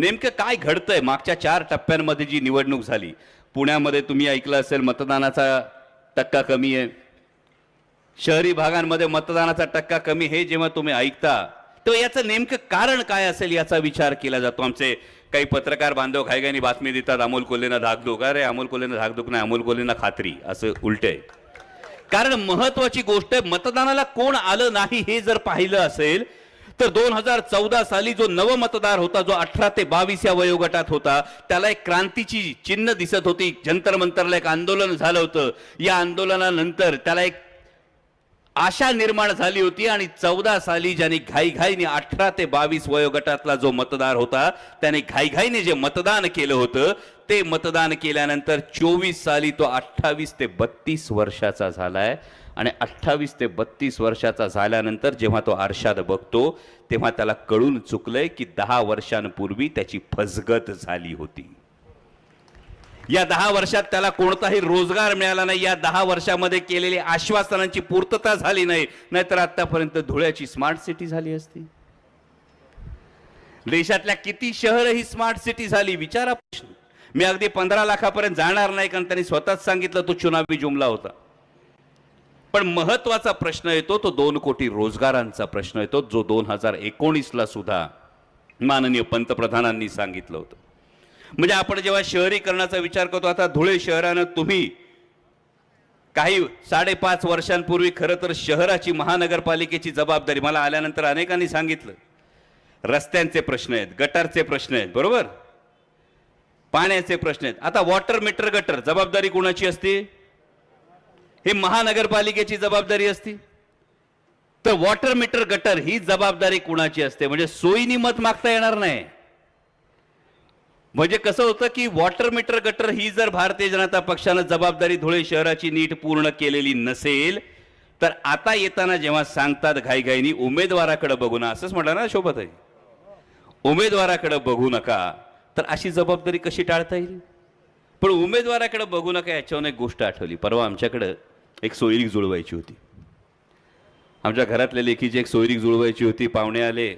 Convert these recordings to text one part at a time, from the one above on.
नेमकं काय घडतंय? मागच्या चार टप्प्यांमध्ये जी निवडणूक झाली पुण्यामध्ये तुम्ही ऐकलं असेल मतदानाचा टक्का कमी आहे. शहरी भागांमध्ये मतदानाचा टक्का कमी हे जेव्हा तुम्ही ऐकता तेव्हा याचं नेमकं कारण काय असेल याचा विचार केला जातो. आमचे काही पत्रकार बांधव घाईघाईनी बातमी देतात अमोल कोल्हेना धाकधूक. अरे अमोल कोल्हेना धाकधूक नाही अमोल कोल्हेना खात्री असं उलट आहे कारण महत्वाची गोष्ट आहे मतदानाला कोण आलं नाही हे जर पाहिलं असेल तर दोन हजार चौदा साली जो नव मतदार होता जो अठरा ते बावीस या वयोगटात होता त्याला एक क्रांतीची चिन्ह दिसत होती. जंतर मंतरला एक आंदोलन झालं होतं. या आंदोलनानंतर त्याला एक आशा निर्माण झाली होती आणि चौदा साली ज्याने घाईघाईने अठरा ते बावीस वयोगटातला जो मतदार होता त्याने घाईघाईने जे मतदान केलं होतं ते मतदान केल्यानंतर चोवीस साली तो अठ्ठावीस ते बत्तीस वर्षाचा झालाय. आणि अठ्ठावीस ते बत्तीस वर्षाचा झाल्यानंतर जेव्हा तो आरशात बघतो तेव्हा त्याला कळून चुकलंय की दहा वर्षांपूर्वी त्याची फसगत झाली होती. या दहा वर्षात त्याला कोणताही रोजगार मिळाला नाही. या दहा वर्षामध्ये केलेली आश्वासनांची पूर्तता झाली नाही. नाहीतर आतापर्यंत धुळ्याची स्मार्ट सिटी झाली असती. देशातल्या किती शहर ही स्मार्ट सिटी झाली विचारा प्रश्न. मी अगदी पंधरा लाखापर्यंत जाणार नाही कारण त्यांनी स्वतःच सांगितलं तो चुनावी जुमला होता. पण महत्त्वाचा प्रश्न येतो तो दोन कोटी रोजगारांचा प्रश्न येतो जो दोन हजार एकोणीसला सुद्धा माननीय पंतप्रधानांनी सांगितलं होतं. म्हणजे आपण जेव्हा शहरीकरणाचा विचार करतो आता धुळे शहरानं तुम्ही काही साडेपाच वर्षांपूर्वी खरं तर शहराची महानगरपालिकेची जबाबदारी मला आल्यानंतर अनेकांनी सांगितलं. रस्त्यांचे प्रश्न आहेत गटारचे प्रश्न आहेत बरोबर? पाण्याचे प्रश्न आहेत. आता वॉटर मीटर गटर जबाबदारी कोणाची असते? ही महानगरपालिकेची जबाबदारी असती? तर वॉटर मीटर गटर ही जबाबदारी कुणाची असते? म्हणजे सोयीनी मत मागता येणार नाही. म्हणजे कसं होतं की वॉटर मीटर गटर ही जर भारतीय जनता पक्षानं जबाबदारी धुळे शहराची नीट पूर्ण केलेली नसेल तर आता येताना जेव्हा सांगतात घाईघाईनी उमेदवाराकडे बघू ना असंच म्हटलं ना शोभत आहे उमेदवाराकडे बघू नका. तर अशी जबाबदारी कशी टाळता येईल? पण उमेदवाराकडे बघू नका याच्यावर एक गोष्ट आठवली. परवा आमच्याकडं एक सोयरीक जुळवायची होती. आमच्या घरातल्या लेखीची एक सोयरीक जुळवायची होती. पाहुणे आले.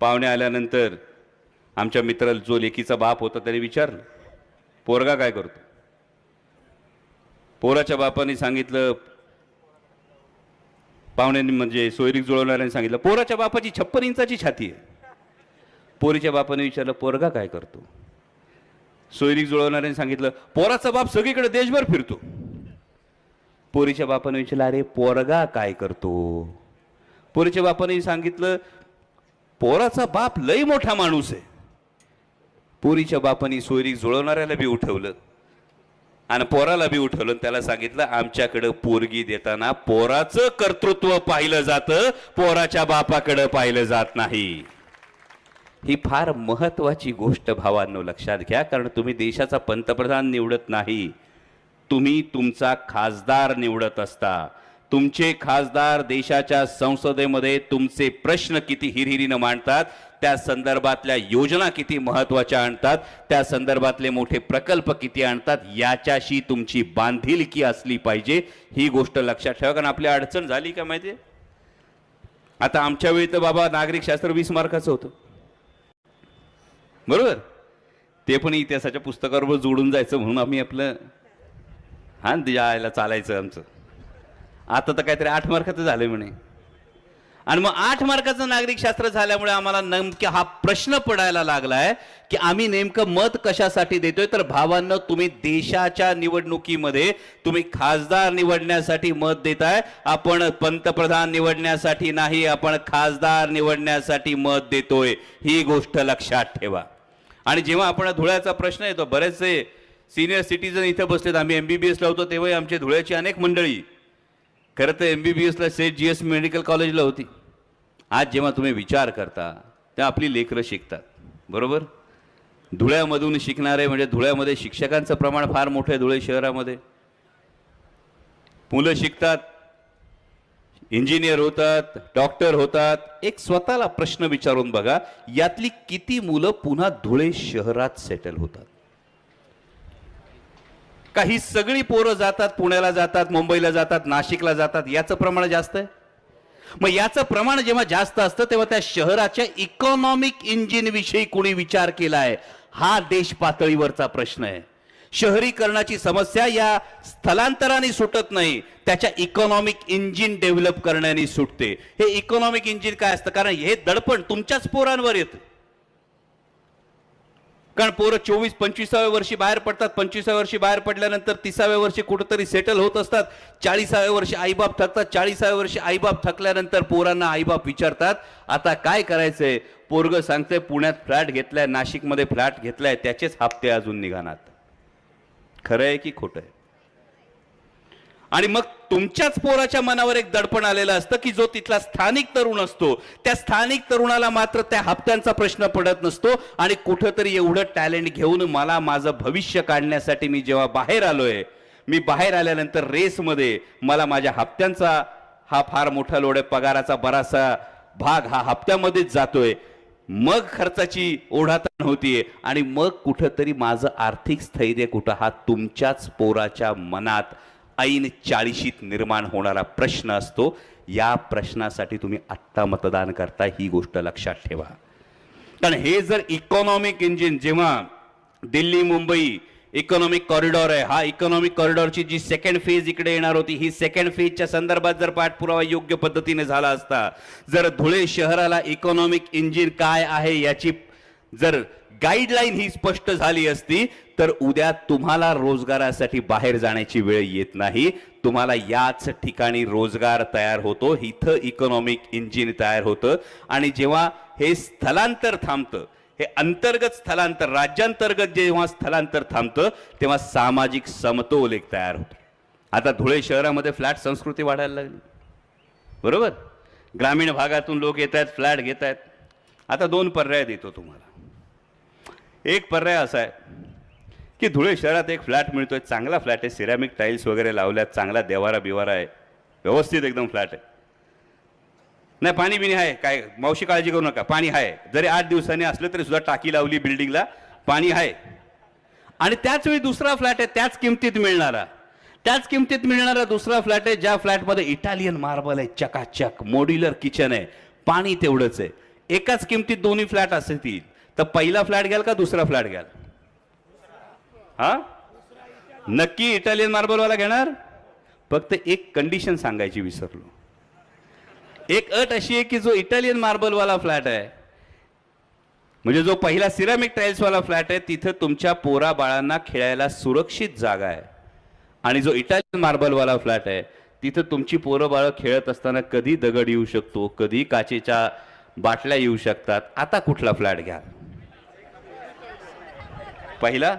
पाहुणे आल्यानंतर आमच्या मित्र जो लेकीचा बाप होता त्याने विचारलं पोरगा काय करतो? पोराच्या बापाने सांगितलं पाहुण्यांनी म्हणजे सोयरीक जुळवणाऱ्यांनी सांगितलं पोराच्या बापाची छप्पन इंचाची छाती आहे. पोरीच्या बापाने विचारलं पोरगा काय करतो? सोयरीक जुळवणाऱ्यांनी सांगितलं पोराचा बाप सगळीकडे देशभर फिरतो. पोरीच्या बापाने विचारलं अरे पोरगा काय करतो? पोरीच्या बापाने सांगितलं पोराचा बाप लई मोठा माणूस आहे. पोरीच्या बापाने सोयरीक जुळवणाऱ्याला बी उठवलं आणि पोराला बी उठवलं. आणि त्याला सांगितलं आमच्याकडं पोरगी देताना पोराचं कर्तृत्व पाहिलं जातं पोराच्या बापाकडं पाहिलं जात नाही. ही फार महत्वाची गोष्ट भावांनो लक्षात घ्या कारण तुम्ही देशाचा पंतप्रधान निवडत नाही. तुम्ही तुमचा खासदार निवडत असता. तुमचे खासदार देशाच्या संसदेमध्ये तुमचे प्रश्न किती हिरहिरीनं मांडतात त्या संदर्भातल्या योजना किती महत्त्वाच्या आणतात त्या संदर्भातले मोठे प्रकल्प किती आणतात याच्याशी तुमची बांधिलकी असली पाहिजे ही गोष्ट लक्षात ठेवा कारण आपली अडचण झाली का माहिती आता आमच्या वेळी तर बाबा नागरिक शास्त्र वीस मार्काचं होतं. बरोबर? ते पण इतिहासाच्या पुस्तकाबरोबर जोडून जायचं म्हणून आम्ही आपलं हा आईला चालायचं आमचं. आता तर काहीतरी आठ मार्काचं झालं म्हणे. आणि मग आठ मार्काचं नागरिक शास्त्र झाल्यामुळे आम्हाला नेमका हा प्रश्न पडायला लागलाय की आम्ही नेमकं मत कशासाठी देतोय? तर भावांना तुम्ही देशाच्या निवडणुकीमध्ये तुम्ही खासदार निवडण्यासाठी मत देताय. आपण पंतप्रधान निवडण्यासाठी नाही आपण खासदार निवडण्यासाठी मत देतोय. ही गोष्ट लक्षात ठेवा. आणि जेव्हा आपण धुळ्याचा प्रश्न येतो बरेचसे सिनियर सिटीजन इथं बसलेत. आम्ही एम बी बी एसला होतो तेव्हाही आमच्या धुळ्याची अनेक मंडळी. खरं तर एम बी बी एसला सेट जी एस मेडिकल कॉलेजला होती. आज जेव्हा तुम्ही विचार करता तेव्हा आपली लेकरं शिकतात. बरोबर? धुळ्यामधून शिकणारे म्हणजे धुळ्यामध्ये शिक्षकांचं प्रमाण फार मोठं आहे धुळे शहरामध्ये. मुलं शिकतात इंजिनियर होतात डॉक्टर होतात. एक स्वतःला प्रश्न विचारून बघा यातली किती मुलं पुन्हा धुळे शहरात सेटल होतात? काही सगळी पोरं जातात पुण्याला जातात मुंबईला जातात नाशिकला जातात याचं प्रमाण जास्त आहे? मग याचं प्रमाण जेव्हा जास्त असतं तेव्हा त्या शहराच्या इकॉनॉमिक इंजिन विषयी कोणी विचार केलाय? हा देश पातळीवरचा प्रश्न आहे. शहरीकरणाची समस्या या स्थलांतराने सुटत नाही त्याच्या इकॉनॉमिक इंजिन डेव्हलप करण्याने सुटते. हे इकॉनॉमिक इंजिन काय असतं? कारण हे दडपण तुमच्याच पोरांवर येतं. कारण पोरं चोवीस पंचवीसाव्या वर्षी बाहेर पडतात. पंचवीसाव्या वर्षी बाहेर पडल्यानंतर तिसाव्या वर्षी कुठंतरी सेटल होत असतात. चाळीसाव्या वर्षी आईबाप थकतात. चाळीसाव्या वर्षी आईबाप थकल्यानंतर पोरांना आईबाप विचारतात आता काय करायचंय? पोरग सांगते पुण्यात फ्लॅट घेतलाय नाशिकमध्ये फ्लॅट घेतलाय त्याचेच हप्ते अजून निघाणार खरं आहे की खोटं आहे? आणि मग तुमच्याच पोराच्या मनावर एक दडपण आलेलं असतं की जो तिथला स्थानिक तरुण असतो त्या स्थानिक तरुणाला मात्र त्या हप्त्यांचा प्रश्न पडत नसतो आणि कुठंतरी एवढं टॅलेंट घेऊन मला माझं भविष्य काढण्यासाठी मी जेव्हा बाहेर आलोय मी बाहेर आल्यानंतर रेसमध्ये मला माझ्या हप्त्यांचा हा फार मोठा लोड आहे पगाराचा बराचसा भाग हा हप्त्यामध्येच जातोय. मग खर्चाची ओढाताण होतीये आणि मग कुठंतरी माझं आर्थिक स्थैर्य कुठं हा तुमच्याच पोराच्या मनात ऐन चाळीशीत निर्माण होणारा प्रश्न असतो या प्रश्नासाठी तुम्ही आत्ता मतदान करता ही गोष्ट लक्षात ठेवा. कारण हे जर इकॉनॉमिक इंजिन जेव्हा दिल्ली मुंबई इकॉनॉमिक कॉरिडॉर आहे हा इकॉनॉमिक कॉरिडॉरची जी सेकंड फेज इकडे येणार होती ही सेकंड फेजच्या संदर्भात जर पाठपुरावा योग्य पद्धतीने झाला असता जर धुळे शहराला इकॉनॉमिक इंजिन काय आहे याची जर गाईडलाईन ही स्पष्ट झाली असती तर उद्या तुम्हाला रोजगारासाठी बाहेर जाण्याची वेळ येत नाही. तुम्हाला याच ठिकाणी रोजगार तयार होतो. इथं इकॉनॉमिक इंजिन तयार होतं. आणि जेव्हा हे स्थलांतर थांबतं हे अंतर्गत स्थलांतर राज्यांतर्गत जेव्हा स्थलांतर थांबतं तेव्हा सामाजिक समतोल एक तयार होतो. आता धुळे शहरामध्ये फ्लॅट संस्कृती वाढायला लागली. बरोबर? ग्रामीण भागातून लोक येत आहेत फ्लॅट घेत आहेत. आता दोन पर्याय देतो तुम्हाला. एक पर्याय असा आहे की धुळे शहरात एक फ्लॅट मिळतोय चांगला फ्लॅट आहे सिरॅमिक टाईल्स वगैरे लावल्यात चांगला देवारा बिवारा आहे व्यवस्थित एकदम फ्लॅट आहे. नाही पाणी बिणी आहे काय मावशी काळजी करू नका पाणी आहे. जरी आठ दिवसांनी असलं तरी सुद्धा टाकी लावली बिल्डिंगला पाणी आहे. आणि त्याच वेळी दुसरा फ्लॅट आहे त्याच किमतीत मिळणारा. त्याच किमतीत मिळणारा दुसरा फ्लॅट आहे ज्या फ्लॅटमध्ये इटालियन मार्बल आहे चकाचक मॉड्युलर किचन आहे पाणी तेवढंच आहे. एकाच किमतीत दोन्ही फ्लॅट असतील तर पहिला फ्लॅट घ्याल का दुसरा फ्लॅट घ्याल? हा? नक्की इटालियन मार्बलवाला घेणार? फक्त एक कंडिशन सांगायची विसरलो. एक अट अशी आहे की जो इटालियन मार्बलवाला फ्लॅट आहे म्हणजे जो पहिला सिरामिक टाईल्सवाला फ्लॅट आहे तिथं तुमच्या पोरा बाळांना खेळायला सुरक्षित जागा आहे. आणि जो इटालियन मार्बलवाला फ्लॅट आहे तिथं तुमची पोरं बाळं खेळत असताना कधी दगड येऊ शकतो कधी काचेच्या बाटल्या येऊ शकतात. आता कुठला फ्लॅट घ्या? पहिला?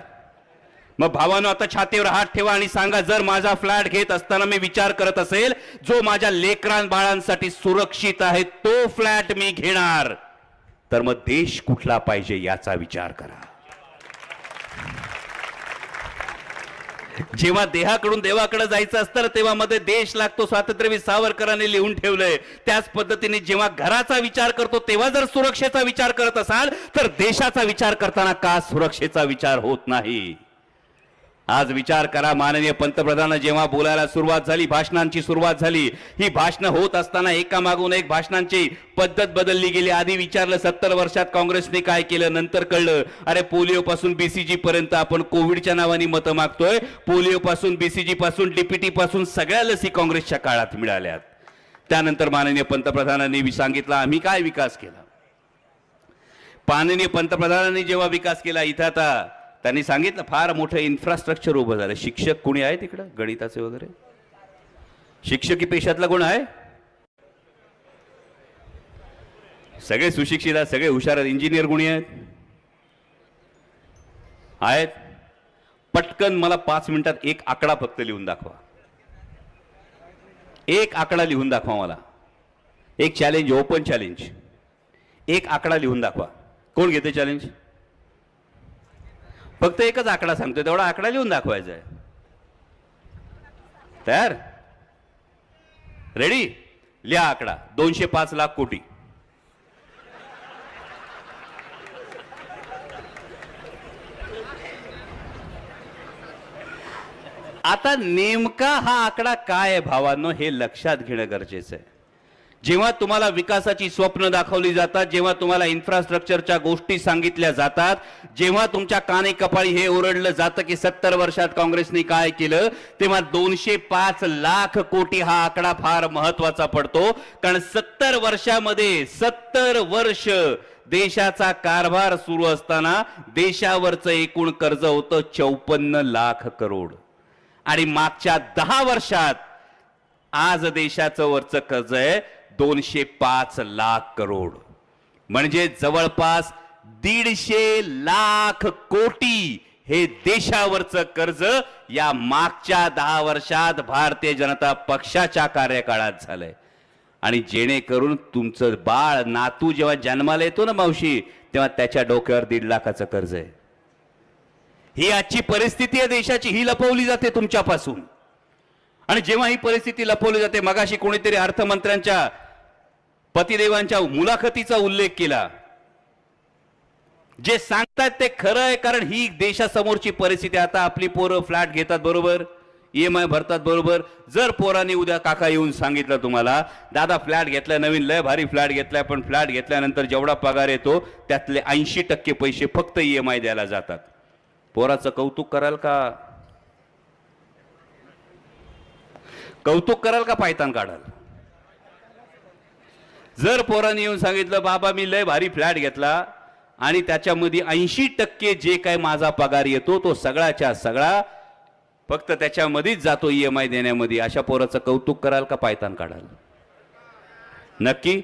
मग भावानं आता छातीवर हात ठेवा आणि सांगा जर माझा फ्लॅट घेत असताना मी विचार करत असेल जो माझ्या लेकरां बाळांसाठी सुरक्षित आहे तो फ्लॅट मी घेणार. तर मग देश कुठला पाहिजे याचा विचार करा. जेव्हा देहाकडून देवाकडे जायचं असतं तेव्हा मध्ये देश लागतो स्वातंत्र्यवीर सावरकरांनी लिहून ठेवलंय. त्याच पद्धतीने जेव्हा घराचा विचार करतो तेव्हा जर सुरक्षेचा विचार करत असाल तर देशाचा विचार करताना का सुरक्षेचा विचार होत नाही? आज विचार करा माननीय पंतप्रधान जेव्हा बोलायला सुरुवात झाली भाषणांची सुरुवात झाली ही भाषणं होत असताना एकामागून एक भाषणांची पद्धत बदलली गेली. आधी विचारलं सत्तर वर्षात काँग्रेसने काय केलं नंतर कळलं अरे पोलिओ पासून बीसीजी पर्यंत आपण कोविडच्या नावाने मतं मागतोय. पोलिओ पासून बीसीजी पासून डीपीटी पासून सगळ्या लसी काँग्रेसच्या काळात मिळाल्यात. त्यानंतर माननीय पंतप्रधानांनी सांगितलं आम्ही काय विकास केला? माननीय पंतप्रधानांनी जेव्हा विकास केला इथं आता त्यांनी सांगितलं फार मोठं इन्फ्रास्ट्रक्चर उभं झालं. शिक्षक कोणी आहे तिकडं? गणिताचे वगैरे? शिक्षकी पेशातला कोण आहे? सगळे सुशिक्षित आहेत सगळे हुशार आहेत इंजिनियर कोणी आहेत? आहेत? पटकन मला पाच मिनिटात एक आकडा फक्त लिहून दाखवा. एक आकडा लिहून दाखवा मला. एक चॅलेंज ओपन चॅलेंज एक आकडा लिहून दाखवा. कोण घेते चॅलेंज फक्त एकच आकडा सांगतोय तेवढा आकडा लिहून दाखवायचा आहे. तयार? रेडी लिहा आकडा. दोनशे पाच लाख कोटी. आता नेमका हा आकडा काय आहे भावांनो हे लक्षात घेणं गरजेचं आहे. जेव्हा तुम्हाला विकासाची स्वप्न दाखवली जातात जेव्हा तुम्हाला इन्फ्रास्ट्रक्चरच्या गोष्टी सांगितल्या जातात जेव्हा तुमच्या काने कपाळी हे ओरडलं जातं की सत्तर वर्षात काँग्रेसने काय केलं तेव्हा दोनशे पाच लाख कोटी हा आकडा फार महत्त्वाचा पडतो. कारण सत्तर वर्षामध्ये सत्तर वर्ष देशाचा कारभार सुरू असताना देशावरचं एकूण कर्ज होतं चौपन्न लाख करोड. आणि मागच्या दहा वर्षात आज देशाचं वरचं कर्ज आहे. दोनशे पाच लाख करोड. म्हणजे जवळपास दीडशे लाख कोटी हे देशावरचं कर्ज या मागच्या दहा वर्षात भारतीय जनता पक्षाच्या कार्यकाळात झालंय. आणि जेणेकरून तुमचं बाळ नातू जेव्हा जन्माला येतो ना मावशी तेव्हा त्याच्या डोक्यावर दीड लाखाचं कर्ज आहे. ही आजची परिस्थिती आहे देशाची. ही लपवली जाते तुमच्यापासून. आणि जेव्हा ही परिस्थिती लपवली जाते मगाशी कोणीतरी अर्थमंत्र्यांच्या पतिदेवांच्या मुलाखतीचा उल्लेख केला जे सांगतात ते खरं आहे कारण ही देशासमोरची परिस्थिती आता आपली पोरं फ्लॅट घेतात बरोबर ईएमआय भरतात बरोबर. जर पोरांनी उद्या काका येऊन सांगितलं तुम्हाला दादा फ्लॅट घेतलाय नवीन लय भारी फ्लॅट घेतलाय पण फ्लॅट घेतल्यानंतर जेवढा पगार येतो त्यातले ऐंशी टक्के पैसे फक्त ईएमआय द्यायला जातात. पोराचं कौतुक कराल का? कौतुक कराल का पायतान काढाल? जर पोरांनी येऊन सांगितलं बाबा मी लय भारी फ्लॅट घेतला आणि त्याच्यामध्ये ऐंशी टक्के जे काय माझा पगार येतो तो सगळ्याच्या सगळा फक्त त्याच्यामध्येच जातो ई एम आय देण्यामध्ये. अशा पोराचं कौतुक कराल का पायतान काढाल? नक्की?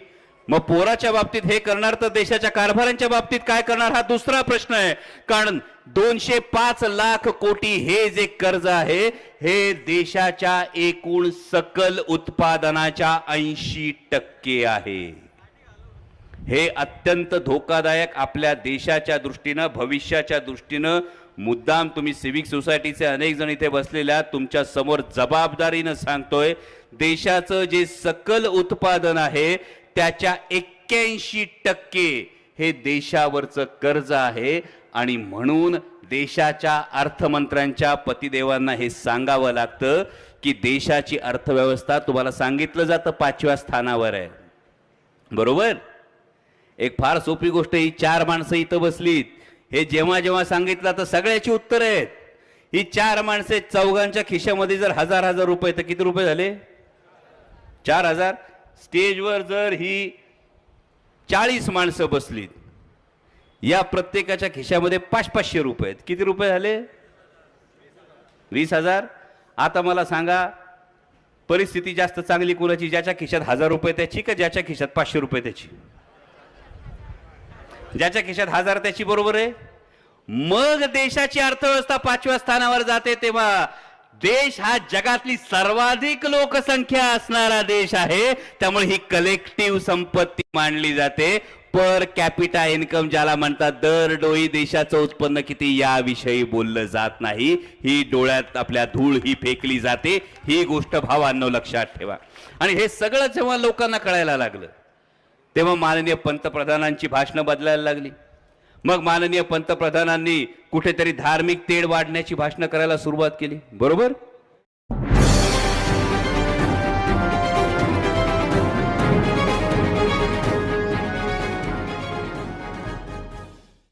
मग पोराच्या बाबतीत हे करणार तर देशाच्या कारभारांच्या बाबतीत काय करणार हा दुसरा प्रश्न आहे. कारण दोनशे पाच लाख कोटी हे जे कर्ज आहे हे देशाच्या एकूण सकल उत्पादनाच्या ऐंशी टक्के आहे. हे अत्यंत धोकादायक आपल्या देशाच्या दृष्टीनं भविष्याच्या दृष्टीनं. मुद्दाम तुम्ही सिव्हिक सोसायटीचे अनेक जण इथे बसलेल्या तुमच्यासमोर जबाबदारीनं सांगतोय देशाचं जे सकल उत्पादन आहे त्याच्या एक्क्याऐंशी टक्के हे देशावरचं कर्ज आहे. आणि म्हणून देशाच्या अर्थमंत्र्यांच्या पतिदेवांना हे सांगावं लागतं की देशाची अर्थव्यवस्था तुम्हाला सांगितलं जातं पाचव्या स्थानावर आहे. बरोबर? एक फार सोपी गोष्ट ही चार माणसं इथं बसलीत. हे जेव्हा जेव्हा सांगितलं तर सगळ्याची उत्तरं आहेत. ही चार माणसे चौघांच्या खिशामध्ये जर हजार हजार रुपये तर किती रुपये झाले? चार हजार? स्टेजवर जर ही चाळीस माणसं बसलीत या प्रत्येकाच्या खिशामध्ये पाच पाचशे रुपये आहेत. किती रुपये झाले? वीस हजार? आता मला सांगा परिस्थिती जास्त चांगली कुणाची? ज्याच्या खिशात हजार रुपये त्याची का ज्याच्या खिशात पाचशे रुपये त्याची? ज्याच्या खिशात हजार त्याची बरोबर आहे? मग देशाची अर्थव्यवस्था पाचव्या स्थानावर जाते तेव्हा देश हा जगातली सर्वाधिक लोकसंख्या असणारा देश आहे. त्यामुळे ही कलेक्टिव्ह संपत्ती मानली जाते. पर कॅपिटा इन्कम ज्याला म्हणतात दर डोळी देशाचं उत्पन्न किती याविषयी बोललं जात नाही. ही डोळ्यात आपल्या धूळ ही फेकली जाते. ही गोष्ट भावांनो लक्षात ठेवा. आणि हे सगळं जेव्हा लोकांना कळायला लागलं तेव्हा माननीय पंतप्रधानांची भाषणं बदलायला लागली. मग माननीय पंतप्रधानांनी कुठेतरी धार्मिक तेढ वाढण्याची भाषणं करायला सुरुवात केली. बरोबर?